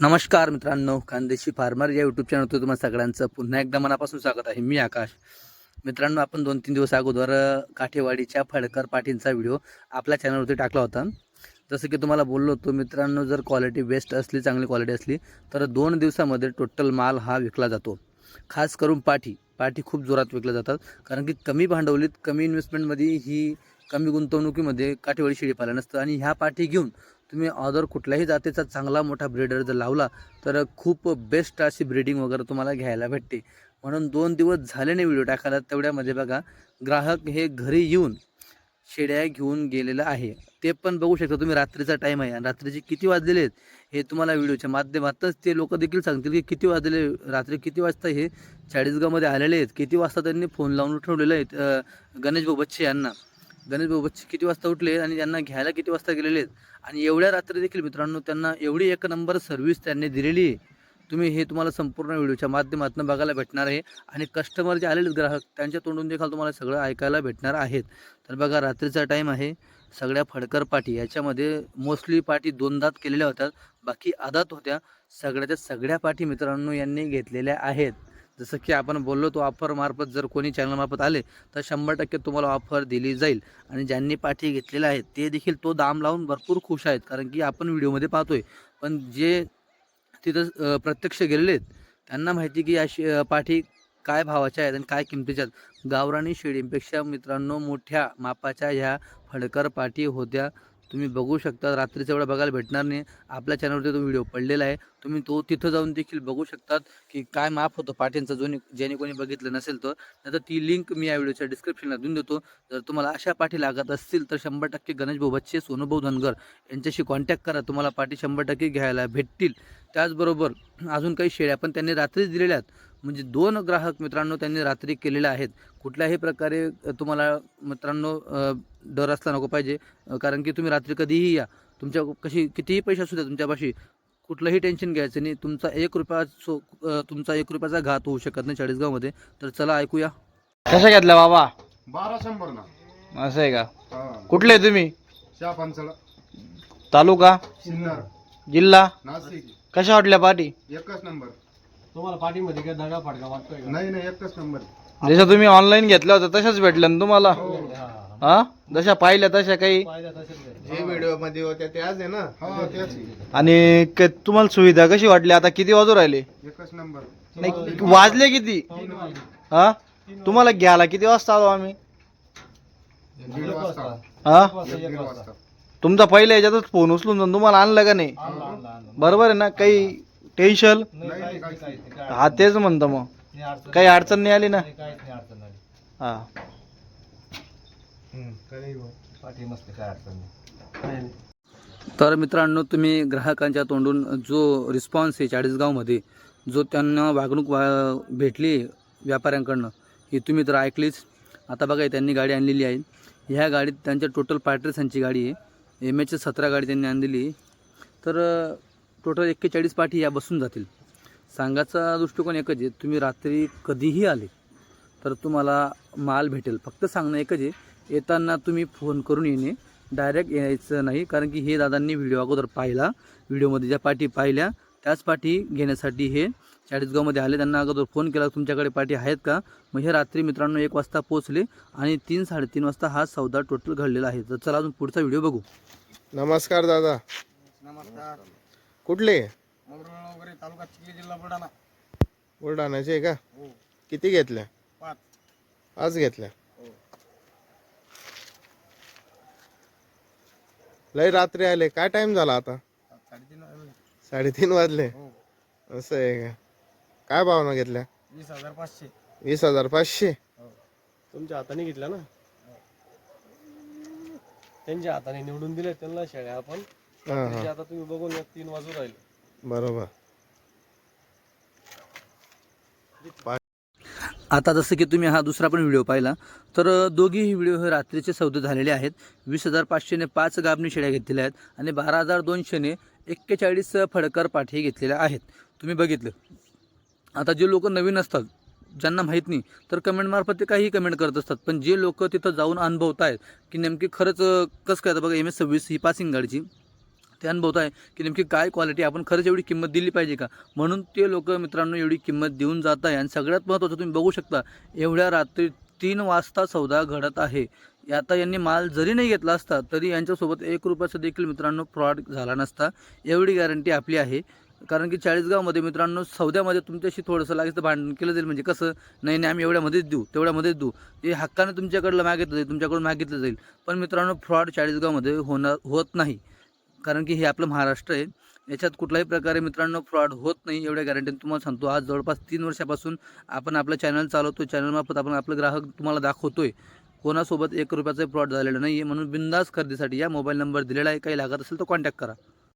नमस्कार मित्रांनो खानदेशी फार्मर या यूट्यूब चॅनलवर तुम्हाला सगळ्यांचं पुन्हा एकदा मनापासून स्वागत आहे. मी आकाश. मित्रांनो आपण दोन तीन दिवस अगोदर काठेवाडीच्या फडकर पाटींचा व्हिडिओ आपल्या चॅनलवरती टाकला होता. जसं की तुम्हाला बोललो होतो मित्रांनो जर क्वालिटी बेस्ट असली चांगली क्वालिटी असली तर दोन दिवसामध्ये टोटल माल हा विकला जातो. खास करून पाठी. पाठी खूप जोरात विकल्या जातात. कारण की कमी भांडवलीत कमी इन्व्हेस्टमेंटमध्ये ही कमी गुंतवणुकीमध्ये काठेवाडी शेळी पालन असतं आणि ह्या पाठी घेऊन तुम्ही अदर कुठल्याही जातीचा चांगला मोठा ब्रीडर जर लावला तर खूप बेस्ट अशी ब्रीडिंग वगैरे तुम्हाला घ्यायला भेटते. म्हणून दोन दिवस झाले नाही व्हिडिओ टाकायला तेवढ्यामध्ये बघा ग्राहक हे घरी येऊन शेड्या घेऊन गेलेलं आहे. ते पण बघू शकता तुम्ही रात्रीचा टाईम आहे. आणि रात्रीचे किती वाजलेले आहेत हे तुम्हाला व्हिडिओच्या माध्यमातच ते लोक देखील सांगतील की किती वाजलेले रात्री किती वाजता हे चाळीसगावमध्ये आलेले आहेत किती वाजता त्यांनी फोन लावून ठेवलेले आहेत गणेश भाऊ बच्चे यांना. गणेश भाऊ बच्चे किती वाजता उठले आणि त्यांना घ्यायला किती वाजता गेलेले आहेत? आणि एवढ्या रात्री देखील मित्रांनो त्यांना एवढी एक नंबर सर्व्हिस त्यांनी दिलेली आहे. तुम्ही हे तुम्हाला संपूर्ण व्हिडिओच्या माध्यमातून बघायला भेटणार आहे. आणि कस्टमर जे आलेले ग्राहक त्यांच्या तोंडून देखील तुम्हाला सगळं ऐकायला भेटणार आहेत. तर बघा रात्रीचा टाईम आहे. सगळ्या फडकर पाठी याच्यामध्ये मोस्टली पाठी दोनदात केलेल्या होत्या. बाकी आदात होत्या. सगळ्याच्या सगळ्या पाठी मित्रांनो यांनी घेतलेल्या आहेत. जसं की आपण बोललो तो ऑफरमार्फत जर कोणी चॅनलमार्फत आले तर शंभर टक्के तुम्हाला ऑफर दिली जाईल. आणि ज्यांनी पाठी घेतलेल्या आहेत ते देखील तो दाम लावून भरपूर खुश आहेत. कारण की आपण व्हिडिओमध्ये पाहतोय पण जे तिथं प्रत्यक्ष गेलेले आहेत त्यांना माहिती की या पाठी काय भावाच्या आहेत आणि काय किमतीच्या आहेत. गावरानी शेळींपेक्षा मित्रांनो मोठ्या मापाच्या ह्या फडकर पाठी होत्या. तुम्ही बघू शकता रात्रीचा एवढा बघायला भेटणार नाही. आपल्या चॅनलवरती तो व्हिडिओ पडलेला आहे. तुम्ही तो तिथं जाऊन देखील बघू शकतात की काय माफ होतं पाठींचं जो ज्याने कोणी बघितलं नसेल तर तर ती लिंक मी या व्हिडिओच्या डिस्क्रिप्शनला देऊन देतो. जर तुम्हाला अशा पाठी लागत असतील तर शंभर टक्के गणेश भाऊ बच्चे सोनूभाऊ धनगर यांच्याशी कॉन्टॅक्ट करा. तुम्हाला पाठी शंभर टक्के घ्यायला भेटतील. त्याचबरोबर अजून काही शेळ्या पण त्यांनी रात्रीच दिलेल्या आहेत. म्हणजे दोन ग्राहक मित्रांनो त्यांनी रात्री केलेल्या आहेत. कुठल्याही प्रकारे तुम्हाला मित्रांनो डर असला नको पाहिजे. कारण की तुम्ही रात्री कधीही या. तुमच्या कशी कितीही पैसे असू द्या तुमच्यापाशी कुठलंही टेन्शन घ्यायचं नाही. तुमचा एक रुपया सो तुमचा एक रुपयाचा घात होऊ शकत नाही चाळीसगावमध्ये. तर चला ऐकूया. कशा घेतल्या बाबा? बारा शंभर ना. असं आहे का? हा. कुठले तुम्ही? शाह पंचला. तालुका? सिन्नर. जिल्हा? नाशिक. कशा वाटल्या पाठी एकच नंबर. तुम्हाला पाठीमध्ये काय दगा फडका वाटतोय का? नाही नाही एकच नंबर. जसं तुम्ही ऑनलाईन घेतल्या होत्या तशाच भेटल्या ना तुम्हाला? हा, हा. हा जशा पाहिल्या तशा काही? पाहिलं तसेच आहे. जे व्हिडिओमध्ये होत्या ते आज आहे ना? हा त्याच आणि क- तुम्हाला सुविधा कशी वाटली? आता किती वाजू राहिले? एकच नंबर. नाही वाजले किती? हा? तुम्हाला घ्यायला किती वाजता आलो आम्ही? दीड वाजता. हा? वाजता, एक दीड वाजता. वाजता तुमचा पहिल्या याच्यातच फोन उचलून जाऊन तुम्हाला आणलं का नाही? आणलं, आणलं, आणलं. बरोबर आहे ना? काही टेन्शन नाही, काहीच नाही, हा तेच म्हणतो मग. नाही अडचण काही अडचण नाही आली ना? नाही, काहीच नाही अडचण आली. हा. पाठी नसते काय अडचण नाही. तर मित्रांनो तुम्ही ग्राहकांच्या तोंडून जो रिस्पॉन्स आहे चाळीसगावमध्ये जो त्यांना वागणूक वा भेटली व्यापाऱ्यांकडनं ही तुम्ही तर ऐकलीच. आता बघा त्यांनी गाडी आणलेली आहे. ह्या गाडीत त्यांच्या टोटल पार्टर्सांची गाडी आहे. एम एच सतरा गाडी त्यांनी आणलेली आहे. तर टोटल एक्केचाळीस पाठी या बसून जातील. सांगायचा दृष्टिकोन एकच आहे तुम्ही रात्री कधीही आले तर तुम्हाला माल भेटेल. फक्त सांगणं एकच आहे येताना तुम्ही फोन करून येणे डायरेक्ट यायचं नाही कारण की हे दादांनी व्हिडिओ अगोदर पाहिला व्हिडिओमध्ये ज्या पाठी पाहिल्या त्याच पाठी घेण्यासाठी हे चाळीसगावमध्ये आले. त्यांना अगोदर फोन केला तुमच्याकडे पाठी आहेत का? मग हे रात्री मित्रांनो एक वाजता पोहोचले आणि तीन साडेतीन वाजता हा सौदा टोटल घडलेला आहे. तर चला अजून पुढचा व्हिडिओ बघू. नमस्कार दादा. नमस्कार. कुठले? मंगरुळ वगैरे तालुका चिखली जिल्हा बुलढाणा. बुलढाण्याचे का? हो. किती घेतल्या? पाच. आज घेतल्या. हो. लय रात्री आले. काय टाइम झाला आता? साडेतीन वाजले. साडेतीन वाजले. हो. असं आहे का? काय भावना घेतल्या? वीस हजार पाचशे. वीस हजार पाचशे? तुमच्या हाताने घेतल्या ना? त्यांच्या हाताने निवडून दिले त्यांना शेळ्या आपण हा हा. त्याचे आता तुम्ही बघून या तीन वाजू राहिले. बरोबर. आता जसं की तुम्ही हा दुसरा पण व्हिडिओ पाहिला तर अ, दोघीही व्हिडिओ हे रात्रीचे सौदे झालेले आहेत. वीस हजार पाचशेने पाच गाबणी शेळ्या घेतलेल्या आहेत आणि बारा हजार दोनशेने एक्केचाळीस फडकर पाठी घेतलेल्या आहेत. तुम्ही बघितलं. आता जे लोक नवीन असतात ज्यांना माहीत नाही तर कमेंटमार्फत ते काही कमेंट करत असतात. पण जे लोक तिथं जाऊन अनुभवत आहेत की नेमकी खरंच अ, कसं काय? आता बघा एम एस सव्वीस ही पासिंग गाडीची. ते अनुभवत आहे की नेमकी काय क्वालिटी आपण खरंच एवढी किंमत दिली पाहिजे का? म्हणून ते लोक मित्रांनो एवढी किंमत देऊन जात आहे आणि सगळ्यात महत्त्वाचं तुम्ही बघू शकता एवढ्या रात्री तीन वाजता सौदा घडत आहे. आता यांनी माल जरी नाही घेतला असता तरी यांच्यासोबत एक रुपयाचा देखील मित्रांनो फ्रॉड झाला नसता. एवढी गॅरंटी आपली आहे. कारण की चाळीसगावमध्ये मित्रांनो सौद्यामध्ये तुमच्याशी थोडंसं लागेल तर भांडण केलं जाईल. म्हणजे कसं? नाही नाही आम्ही एवढ्यामध्येच देऊ तेवढ्यामध्येच देऊ. हे हक्काने तुमच्याकडलं मागितलं जाईल तुमच्याकडून मागितलं जाईल. पण मित्रांनो फ्रॉड चाळीसगावमध्ये होणार होत नाही. कारण की हे आपलं महाराष्ट्र आहे. याच्यात कुठल्याही प्रकारे मित्रांनो फ्रॉड होत नाही एवढ्या गॅरंटीने तुम्हाला सांगतो. आज जवळपास तीन वर्षापासून आपण आपलं चॅनल चालवतो चॅनलमार्फत आपण आपलं ग्राहक तुम्हाला दाखवतोय. कोणासोबत एक रुपयाचा फ्रॉड झालेला नाही आहे म्हणून बिंदास खरेदीसाठी या मोबाईल नंबर दिलेला आहे. काही लागत असेल तर कॉन्टॅक्ट करा.